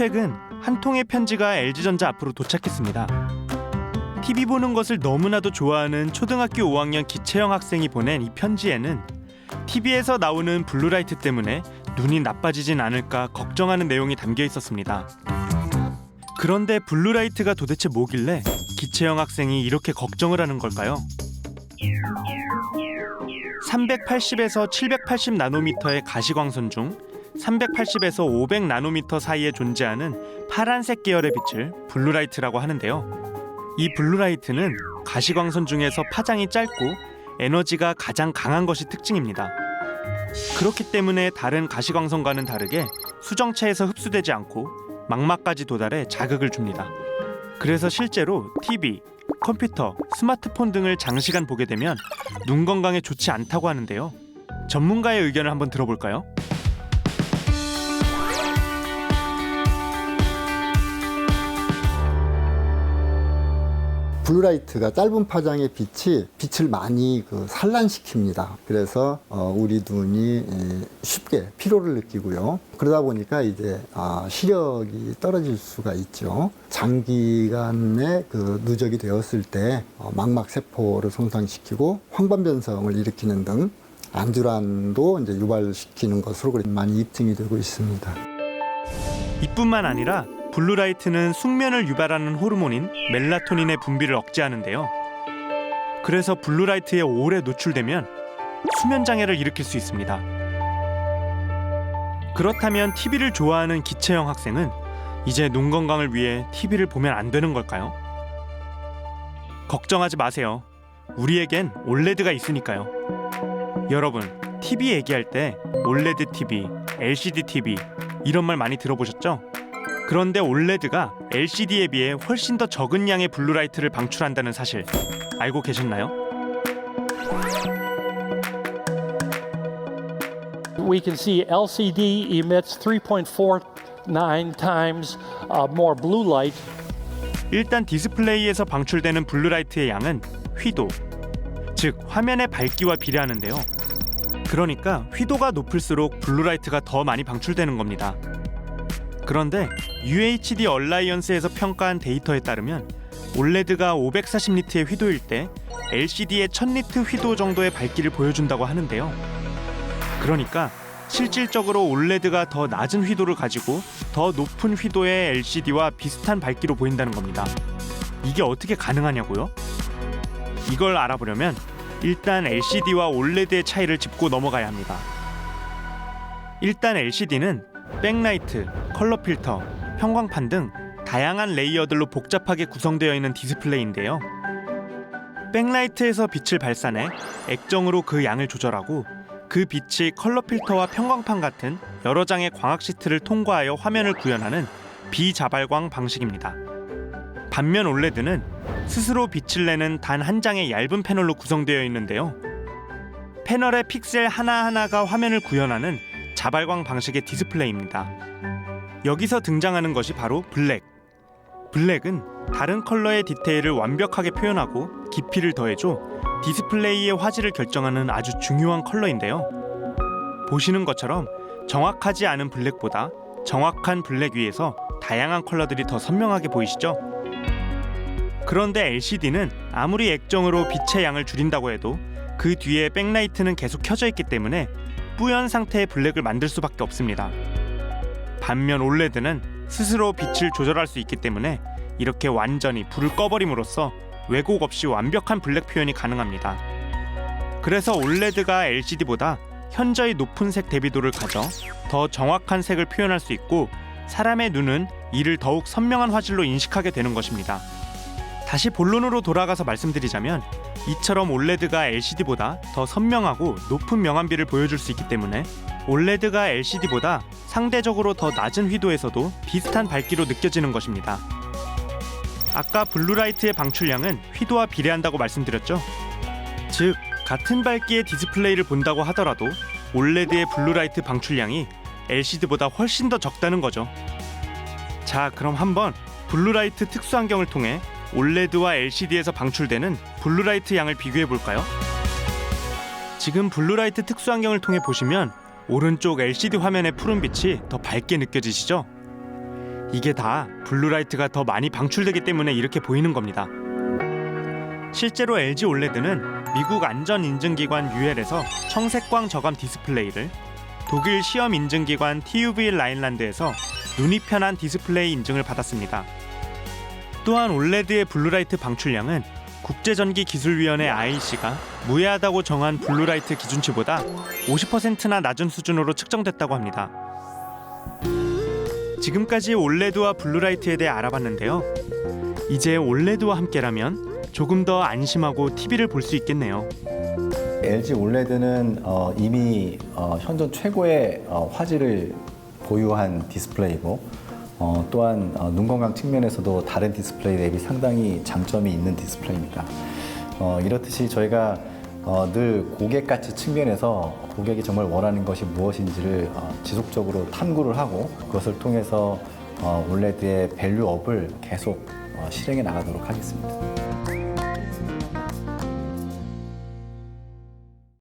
최근 한 통의 편지가 LG전자 앞으로 도착했습니다. TV 보는 것을 너무나도 좋아하는 초등학교 5학년 기채영 학생이 보낸 이 편지에는 TV에서 나오는 블루라이트 때문에 눈이 나빠지진 않을까 걱정하는 내용이 담겨 있었습니다. 그런데 블루라이트가 도대체 뭐길래 기채영 학생이 이렇게 걱정을 하는 걸까요? 380에서 780 나노미터의 가시광선 중 380에서 500 나노미터 사이에 존재하는 파란색 계열의 빛을 블루라이트라고 하는데요. 이 블루라이트는 가시광선 중에서 파장이 짧고 에너지가 가장 강한 것이 특징입니다. 그렇기 때문에 다른 가시광선과는 다르게 수정체에서 흡수되지 않고 망막까지 도달해 자극을 줍니다. 그래서 실제로 TV, 컴퓨터, 스마트폰 등을 장시간 보게 되면 눈 건강에 좋지 않다고 하는데요. 전문가의 의견을 한번 들어볼까요? 블루라이트가 짧은 파장의 빛이 빛을 많이 그 산란시킵니다. 그래서 어, 우리 눈이 에, 쉽게 피로를 느끼고요. 그러다 보니까 이제 아, 시력이 떨어질 수가 있죠. 장기간의 그 누적이 되었을 때 어, 망막 세포를 손상시키고 황반 변성을 일으키는 등 안질환도 이제 유발시키는 것으로 많이 입증이 되고 있습니다. 이뿐만 아니라 블루라이트는 숙면을 유발하는 호르몬인 멜라토닌의 분비를 억제하는데요. 그래서 블루라이트에 오래 노출되면 수면 장애를 일으킬 수 있습니다. 그렇다면 TV를 좋아하는 기체형 학생은 이제 눈 건강을 위해 TV를 보면 안 되는 걸까요? 걱정하지 마세요. 우리에겐 올레드가 있으니까요. 여러분, TV 얘기할 때 올레드 TV, LCD TV 이런 말 많이 들어보셨죠? 그런데 올레드가 LCD에 비해 훨씬 더 적은 양의 블루라이트를 방출한다는 사실 알고 계셨나요? We can see LCD emits 3.49 times uh, more blue light 일단 디스플레이에서 방출되는 블루라이트의 양은 휘도, 즉 화면의 밝기와 비례하는데요. 그러니까 휘도가 높을수록 블루라이트가 더 많이 방출되는 겁니다. 그런데 UHD 얼라이언스에서 평가한 데이터에 따르면 올레드가 540니트의 휘도일 때 LCD의 1000니트 휘도 정도의 밝기를 보여준다고 하는데요. 그러니까 실질적으로 올레드가 더 낮은 휘도를 가지고 더 높은 휘도의 LCD와 비슷한 밝기로 보인다는 겁니다. 이게 어떻게 가능하냐고요? 이걸 알아보려면 일단 LCD와 올레드의 차이를 짚고 넘어가야 합니다. 일단 LCD는 백라이트, 컬러 필터, 형광판 등 다양한 레이어들로 복잡하게 구성되어 있는 디스플레이인데요. 백라이트에서 빛을 발산해 액정으로 그 양을 조절하고 그 빛이 컬러 필터와 편광판 같은 여러 장의 광학 시트를 통과하여 화면을 구현하는 비자발광 방식입니다. 반면 올레드는 스스로 빛을 내는 단 한 장의 얇은 패널로 구성되어 있는데요. 패널의 픽셀 하나하나가 화면을 구현하는 자발광 방식의 디스플레이입니다. 여기서 등장하는 것이 바로 블랙. 블랙은 다른 컬러의 디테일을 완벽하게 표현하고 깊이를 더해줘 디스플레이의 화질을 결정하는 아주 중요한 컬러인데요. 보시는 것처럼 정확하지 않은 블랙보다 정확한 블랙 위에서 다양한 컬러들이 더 선명하게 보이시죠? 그런데 LCD는 아무리 액정으로 빛의 양을 줄인다고 해도 그 뒤에 백라이트는 계속 켜져 있기 때문에 뿌연 상태의 블랙을 만들 수밖에 없습니다. 반면 올레드는 스스로 빛을 조절할 수 있기 때문에 이렇게 완전히 불을 꺼버림으로써 왜곡 없이 완벽한 블랙 표현이 가능합니다. 그래서 올레드가 LCD보다 현저히 높은 색 대비도를 가져 더 정확한 색을 표현할 수 있고 사람의 눈은 이를 더욱 선명한 화질로 인식하게 되는 것입니다. 다시 본론으로 돌아가서 말씀드리자면 이처럼 올레드가 LCD보다 더 선명하고 높은 명암비를 보여줄 수 있기 때문에 올레드가 LCD보다 상대적으로 더 낮은 휘도에서도 비슷한 밝기로 느껴지는 것입니다. 아까 블루라이트의 방출량은 휘도와 비례한다고 말씀드렸죠. 즉 같은 밝기의 디스플레이를 본다고 하더라도 올레드의 블루라이트 방출량이 LCD보다 훨씬 더 적다는 거죠. 자, 그럼 한번 블루라이트 특수 안경을 통해 올레드와 LCD에서 방출되는 블루라이트 양을 비교해 볼까요? 지금 블루라이트 특수 안경을 통해 보시면 오른쪽 LCD 화면의 푸른 빛이 더 밝게 느껴지시죠? 이게 다 블루라이트가 더 많이 방출되기 때문에 이렇게 보이는 겁니다. 실제로 LG 올레드는 미국 안전 인증기관 UL에서 청색광 저감 디스플레이를 독일 시험 인증기관 TÜV 라인란드에서 눈이 편한 디스플레이 인증을 받았습니다. 또한 올레드의 블루라이트 방출량은 국제전기기술위원회 IEC가 무해하다고 정한 블루라이트 기준치보다 50%나 낮은 수준으로 측정됐다고 합니다. 지금까지 올레드와 블루라이트에 대해 알아봤는데요. 이제 올레드와 함께라면 조금 더 안심하고 TV를 볼 수 있겠네요. LG 올레드는 어, 이미 어, 현존 최고의 어, 화질을 보유한 디스플레이고 어, 또한 어, 눈 건강 측면에서도 다른 디스플레이 대비 상당히 장점이 있는 디스플레이입니다. 어, 이렇듯이 저희가 어, 늘 고객 가치 측면에서 고객이 정말 원하는 것이 무엇인지를 어, 지속적으로 탐구를 하고 그것을 통해서 어, 올레드의 밸류업을 계속 어, 실행해 나가도록 하겠습니다.